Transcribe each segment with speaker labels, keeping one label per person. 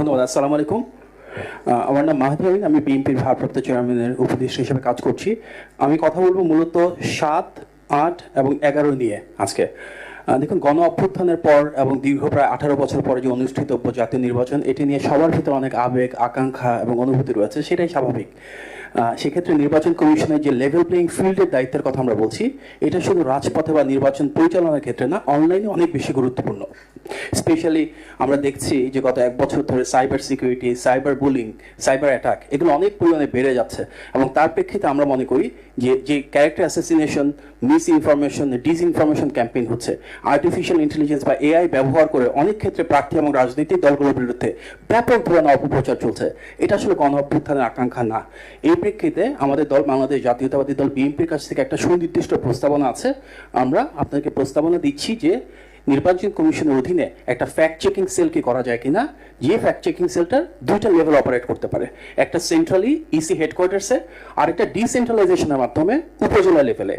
Speaker 1: ধন্যবাদ, আসসালামু আলাইকুম। আমার নাম মাহাদি আমি বিএনপির ভারপ্রাপ্ত চেয়ারম্যানের উপদেষ্টা হিসেবে কাজ করছি। আমি কথা বলব মূলত সাত, আট এবং এগারো নিয়ে আজকে। দেখুন, গণ অভ্যুত্থানের পর এবং দীর্ঘ প্রায় আঠারো বছর পরে যে অনুষ্ঠিত জাতীয় নির্বাচন, এটি নিয়ে সবার ভিতরে অনেক আবেগ, আকাঙ্ক্ষা এবং অনুভূতি রয়েছে, সেটাই স্বাভাবিক। সেক্ষেত্রে নির্বাচন কমিশনের যে লেভেল প্লেইং ফিল্ডের দায়িত্বের কথা আমরা বলছি, এটা শুধু রাজপথে বা নির্বাচন পরিচালনার ক্ষেত্রে না অনলাইনে অনেক বেশি গুরুত্বপূর্ণ। স্পেশালি আমরা দেখছি যে গত এক বছর ধরে cyber security cyber bullying cyber attack এগুলো অনেক পরিমাণে বেড়ে যাচ্ছে। এবং তার প্রেক্ষিতে আমরা মনে করি যে যে character assassination misinformation disinformation campaign হচ্ছে। আর্টিফিশিয়াল ইন্টেলিজেন্স বা এআই ব্যবহার করে অনেক ক্ষেত্রে প্রার্থী এবং রাজনৈতিক দলগুলোর বিরুদ্ধে ব্যাপক ধরনের অপপ্রচার চলছে। এটা আসলে গণ অভ্যুত্থানের আকাঙ্ক্ষা না। এই প্রেক্ষিতে আমাদের দল, বাংলাদেশ জাতীয়তাবাদী দল বিএনপির কাছ থেকে একটা সুনির্দিষ্ট প্রস্তাবনা আছে। আমরা আপনাকে প্রস্তাবনা দিচ্ছি যে নির্বাচন কমিশনের অধীনে একটা ফ্যাক্ট চেকিং সেল কি করা যায় কিনা? যে ফ্যাক্ট চেকিং সেলটার দুইটা লেভেল অপারেট করতে পারে। একটা সেন্ট্রালি ইসি হেডকোয়ার্টার্সে আর একটা ডিসেন্ট্রালাইজেশনের মাধ্যমে উপজেলা লেভেলে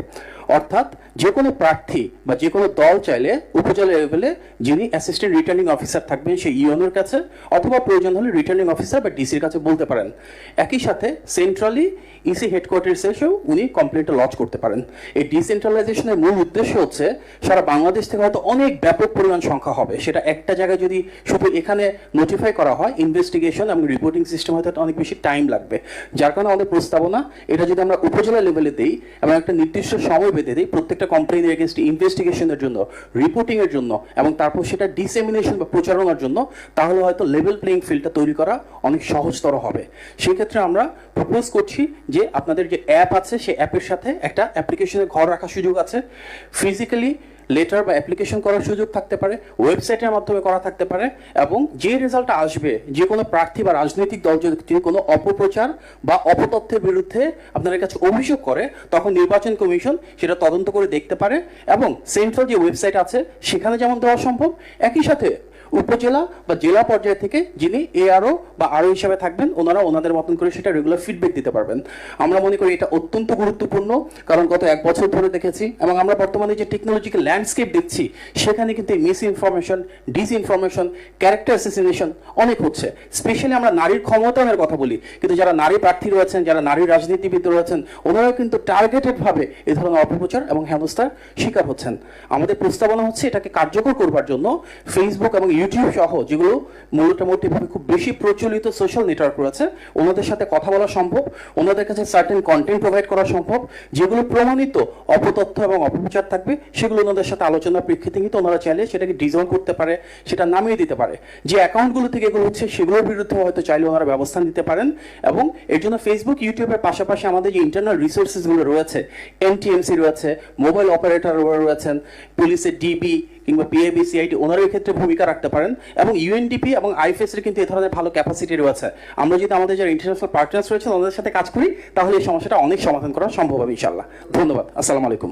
Speaker 1: অর্থাৎ যে কোনো প্রার্থী বা যে কোনো দল চাইলে, উপজেলা লেভেলে যিনি অ্যাসিস্ট্যান্ট রিটার্নিং অফিসার থাকবেন সেই ইউনোর কাছে, অথবা প্রয়োজন হলে রিটার্নিং অফিসার বা ডিসির কাছে বলতে পারেন। একই সাথে সেন্ট্রালি ইসি হেডকোয়ার্টার্সে এসেও উনি কমপ্লেনটা লঞ্চ করতে পারেন। এই ডিসেন্ট্রালাইজেশনের মূল উদ্দেশ্য হচ্ছে সারা বাংলাদেশ থেকে হয়তো অনেক ব্যাপক পরিমাণ সংখ্যা হবে। সেটা একটা জায়গায় যদি শুধু এখানে নোটিফাই করা হয় ইনভেস্টিগেশন এবং রিপোর্টিং সিস্টেম হয়তো অনেক বেশি টাইম লাগবে। যার কারণে আমাদের প্রস্তাবনা, এটা যদি আমরা উপজেলা লেভেলে দিই এবং একটা নির্দিষ্ট সময় বেঁধে দিই। প্রত্যেকটা কোম্পানির এগেনস্ট ইনভেস্টিগেশনের জন্য রিপোর্টিংয়ের জন্য এবং তারপর সেটা ডিসেমিনেশন বা প্রচারণার জন্য, তাহলে হয়তো লেভেল প্লেইং ফিল্ডটা তৈরি করা অনেক সহজতর হবে। সেক্ষেত্রে আমরা প্রপোজ করছি যে আপনাদের যে অ্যাপ আছে, সেই অ্যাপের সাথে একটা অ্যাপ্লিকেশনের ঘর রাখার সুযোগ আছে। ফিজিক্যালি লেটার বা অ্যাপ্লিকেশন করার সুযোগ থাকতে পারে ওয়েবসাইটের মাধ্যমে করা থাকতে পারে, এবং যে রেজাল্ট আসবে, যে কোনো প্রার্থী বা রাজনৈতিক দল যদি কোনো অপপ্রচার বা অপতথ্যের বিরুদ্ধে আপনাদের কাছে অভিযোগ করে, তখন নির্বাচন কমিশন সেটা তদন্ত করে দেখতে পারে, এবং সেন্ট্রাল যে ওয়েবসাইট আছে, সেখানে যেমন দেওয়া সম্ভব, একই সাথে উপজেলা বা জেলা পর্যায় থেকে যিনি এআরও বা আরও হিসাবে থাকবেন, ওনারা ওনাদের মতন করে সেটা রেগুলার ফিডব্যাক দিতে পারবেন। আমরা মনে করি এটা অত্যন্ত গুরুত্বপূর্ণ, কারণ গত এক বছর ধরে দেখেছি এবং আমরা বর্তমানে যে টেকনোলজিক্যাল ল্যান্ডস্কেপ দেখছি, সেখানে কিন্তু misinformation disinformation character assassination অনেক হচ্ছে। স্পেশালি আমরা নারীর ক্ষমতায়নের কথা বলি, কিন্তু যারা নারী প্রার্থী রয়েছেন, যারা নারী রাজনীতিবিদ রয়েছেন, ওনারাও কিন্তু টার্গেটেডভাবে এ ধরনের অপপ্রচার এবং হেনস্থার শিকার হচ্ছেন। আমাদের প্রস্তাবনা হচ্ছে এটাকে কার্যকর করবার জন্য ফেসবুক এবং ইউটিউব সহ যেগুলো মোটামুটিভাবে খুব বেশি প্রচলিত সোশ্যাল নেটওয়ার্ক রয়েছে, ওনাদের সাথে কথা বলা সম্ভব, ওনাদের কাছে সার্টেন কন্টেন্ট প্রোভাইড করা সম্ভব, যেগুলো প্রমাণিত অপতথ্য এবং অপপ্রচার থাকবে, সেগুলো ওনাদের সাথে আলোচনার প্রেক্ষিতে কিন্তু ওনারা চাইলে সেটাকে ডিজাইন করতে পারে, সেটা নামিয়ে দিতে পারে। যে অ্যাকাউন্টগুলো থেকে এগুলো হচ্ছে, সেগুলোর বিরুদ্ধে হয়তো চাইলে ওনারা ব্যবস্থা নিতে পারেন এবং এর জন্য ফেসবুক ইউটিউবের পাশাপাশি আমাদের যে ইন্টারনাল রিসোর্সেসগুলো রয়েছে এনটিএমসি রয়েছে মোবাইল অপারেটর রয়েছেন পুলিশের ডিবি কিংবা পিএবিসিআইটি ওনারও ওনারা ক্ষেত্রে ভূমিকা রাখতে পারেন এবং ইউএনডিপি এবং আইফএসের কিন্তু এ ধরনের ভালো ক্যাপাসিটি রয়েছে। আমরা যদি আমাদের যারা ইন্টারন্যাশনাল পার্টনার্স রয়েছেন ওনাদের সাথে কাজ করি, তাহলে এই সমস্যাটা অনেক সমাধান করা সম্ভব হবে ইনশাল্লাহ ধন্যবাদ। আসসালামু আলাইকুম।